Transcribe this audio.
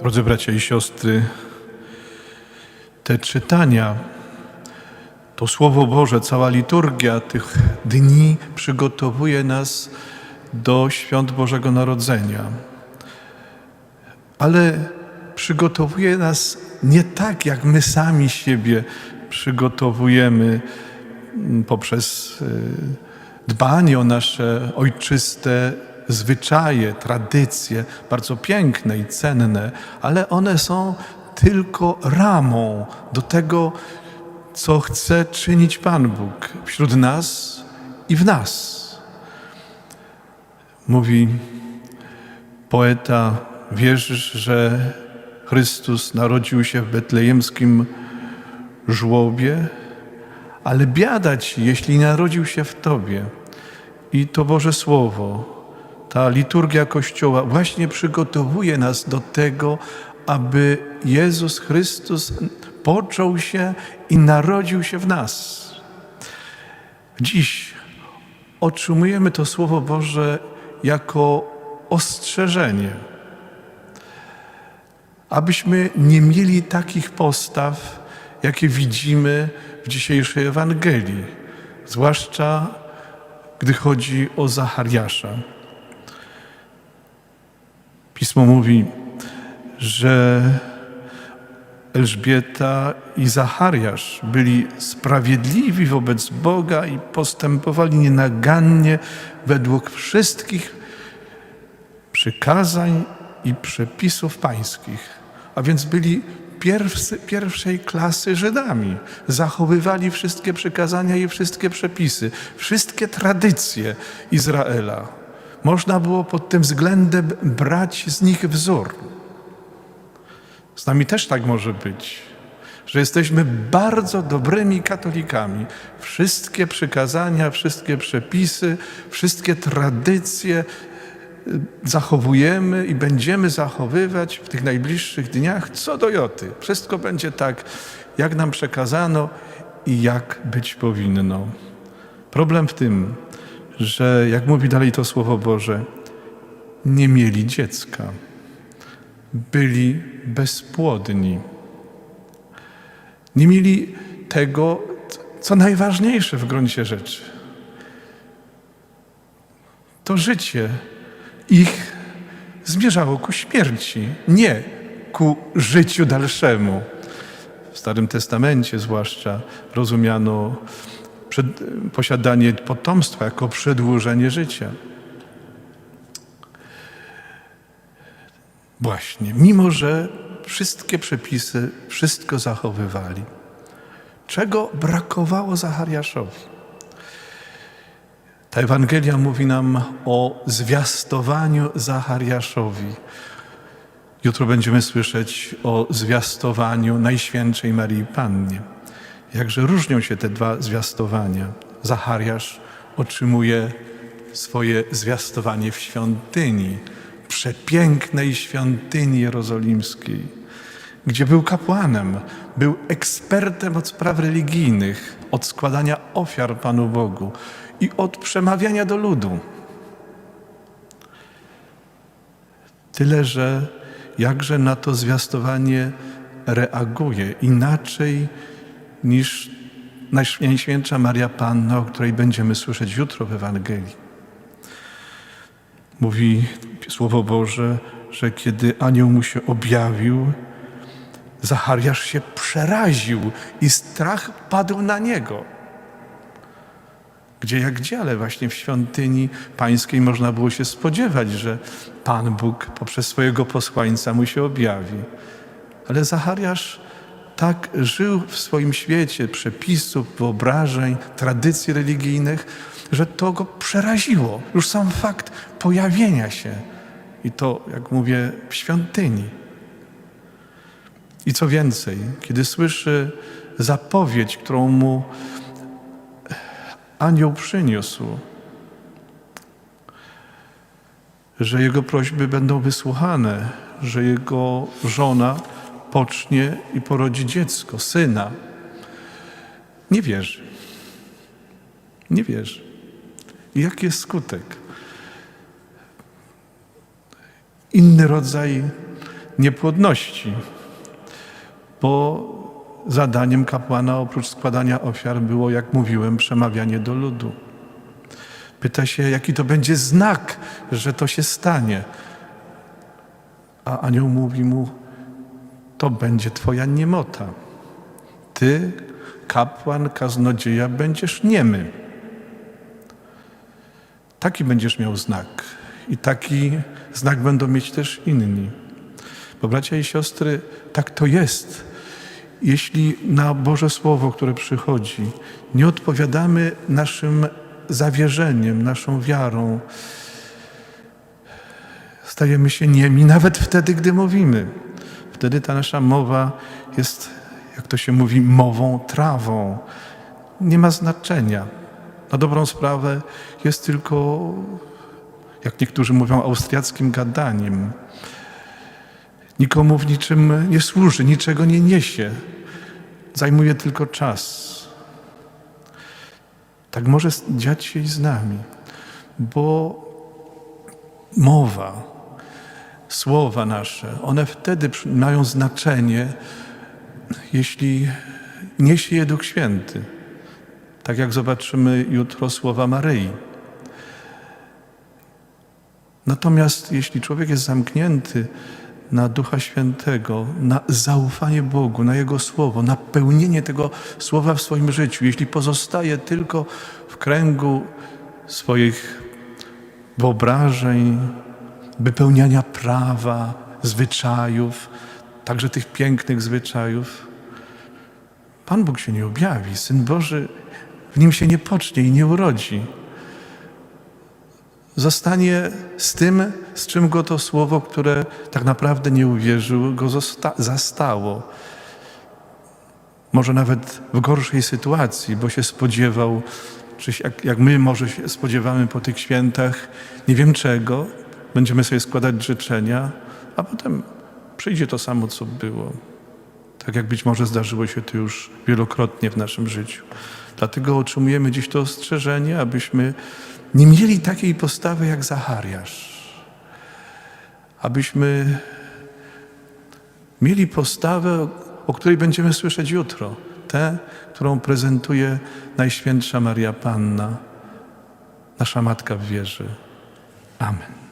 Drodzy bracia i siostry, te czytania, to Słowo Boże, cała liturgia tych dni przygotowuje nas do świąt Bożego Narodzenia. Ale przygotowuje nas nie tak, jak my sami siebie przygotowujemy poprzez y, dbanie o nasze ojczyste zwyczaje, tradycje, bardzo piękne i cenne, ale one są tylko ramą do tego, co chce czynić Pan Bóg wśród nas i w nas. Mówi poeta, wierzysz, że Chrystus narodził się w betlejemskim żłobie, ale biada ci, jeśli narodził się w Tobie. I to Boże Słowo, ta liturgia Kościoła właśnie przygotowuje nas do tego, aby Jezus Chrystus począł się i narodził się w nas. Dziś otrzymujemy to Słowo Boże jako ostrzeżenie, abyśmy nie mieli takich postaw, jakie widzimy w dzisiejszej Ewangelii, zwłaszcza gdy chodzi o Zachariasza. Pismo mówi, że Elżbieta i Zachariasz byli sprawiedliwi wobec Boga i postępowali nienagannie według wszystkich przykazań i przepisów pańskich, a więc byli pierwszej klasy Żydami. Zachowywali wszystkie przykazania i wszystkie przepisy, wszystkie tradycje Izraela. Można było pod tym względem brać z nich wzór. Z nami też tak może być, że jesteśmy bardzo dobrymi katolikami. Wszystkie przykazania, wszystkie przepisy, wszystkie tradycje y, zachowujemy i będziemy zachowywać w tych najbliższych dniach co do joty. Wszystko będzie tak, jak nam przekazano i jak być powinno. Problem w tym, że jak mówi dalej to Słowo Boże, nie mieli dziecka byli bezpłodni. Nie mieli tego, co najważniejsze w gruncie rzeczy. To życie ich zmierzało ku śmierci, nie ku życiu dalszemu. W Starym Testamencie zwłaszcza rozumiano posiadanie potomstwa jako przedłużenie życia. Właśnie, mimo że wszystkie przepisy, wszystko zachowywali. Czego brakowało Zachariaszowi? Ta Ewangelia mówi nam o zwiastowaniu Zachariaszowi. Jutro będziemy słyszeć o zwiastowaniu Najświętszej Marii Pannie. Jakże różnią się te dwa zwiastowania. Zachariasz otrzymuje swoje zwiastowanie w świątyni, przepięknej świątyni jerozolimskiej, gdzie był kapłanem, był ekspertem od spraw religijnych, od składania ofiar Panu Bogu i od przemawiania do ludu. Tyle, że jakże na to zwiastowanie reaguje inaczej niż Najświętsza Maria Panna, o której będziemy słyszeć jutro w Ewangelii. Mówi Słowo Boże, że kiedy anioł mu się objawił, Zachariasz się przeraził i strach padł na niego. Gdzie jak gdzie, ale właśnie w świątyni pańskiej można było się spodziewać, że Pan Bóg poprzez swojego posłańca mu się objawi. Ale Zachariasz tak żył w swoim świecie przepisów, wyobrażeń, tradycji religijnych, że to go przeraziło. Już sam fakt pojawienia się i to, jak mówię, w świątyni. I co więcej, kiedy słyszy zapowiedź, którą mu anioł przyniósł, że jego prośby będą wysłuchane, że jego żona pocznie i porodzi dziecko, syna. Nie wierzy. Nie wierzy. Jaki jest skutek? Inny rodzaj niepłodności, bo zadaniem kapłana oprócz składania ofiar było, jak mówiłem, przemawianie do ludu. Pyta się, jaki to będzie znak, że to się stanie. A anioł mówi mu, to będzie twoja niemota. Ty, kapłan, kaznodzieja, będziesz niemy. Taki będziesz miał znak. I taki znak będą mieć też inni. Bo bracia i siostry, tak to jest. Jeśli na Boże Słowo, które przychodzi, nie odpowiadamy naszym zawierzeniem, naszą wiarą, stajemy się niemi nawet wtedy, gdy mówimy. Wtedy ta nasza mowa jest, jak to się mówi, mową trawą. Nie ma znaczenia. Na dobrą sprawę jest tylko, jak niektórzy mówią, austriackim gadaniem. Nikomu w niczym nie służy, niczego nie niesie. Zajmuje tylko czas. Tak może dziać się i z nami, bo mowa, słowa nasze, one wtedy mają znaczenie, jeśli niesie je Duch Święty. Tak jak zobaczymy jutro słowa Maryi. Natomiast jeśli człowiek jest zamknięty na Ducha Świętego, na zaufanie Bogu, na Jego Słowo, na pełnienie tego Słowa w swoim życiu, jeśli pozostaje tylko w kręgu swoich wyobrażeń, wypełniania prawa, zwyczajów, także tych pięknych zwyczajów, Pan Bóg się nie objawi, Syn Boży w nim się nie pocznie i nie urodzi. Zostanie z tym, z czym go to słowo, które tak naprawdę nie uwierzył, go zastało. Może nawet w gorszej sytuacji, bo się spodziewał, czy jak, jak my może się spodziewamy po tych świętach, nie wiem czego, będziemy sobie składać życzenia, a potem przyjdzie to samo, co było. Tak jak być może zdarzyło się to już wielokrotnie w naszym życiu. Dlatego otrzymujemy dziś to ostrzeżenie, abyśmy nie mieli takiej postawy jak Zachariasz. Abyśmy mieli postawę, o której będziemy słyszeć jutro. Tę, którą prezentuje Najświętsza Maria Panna, nasza Matka w wierze. Amen.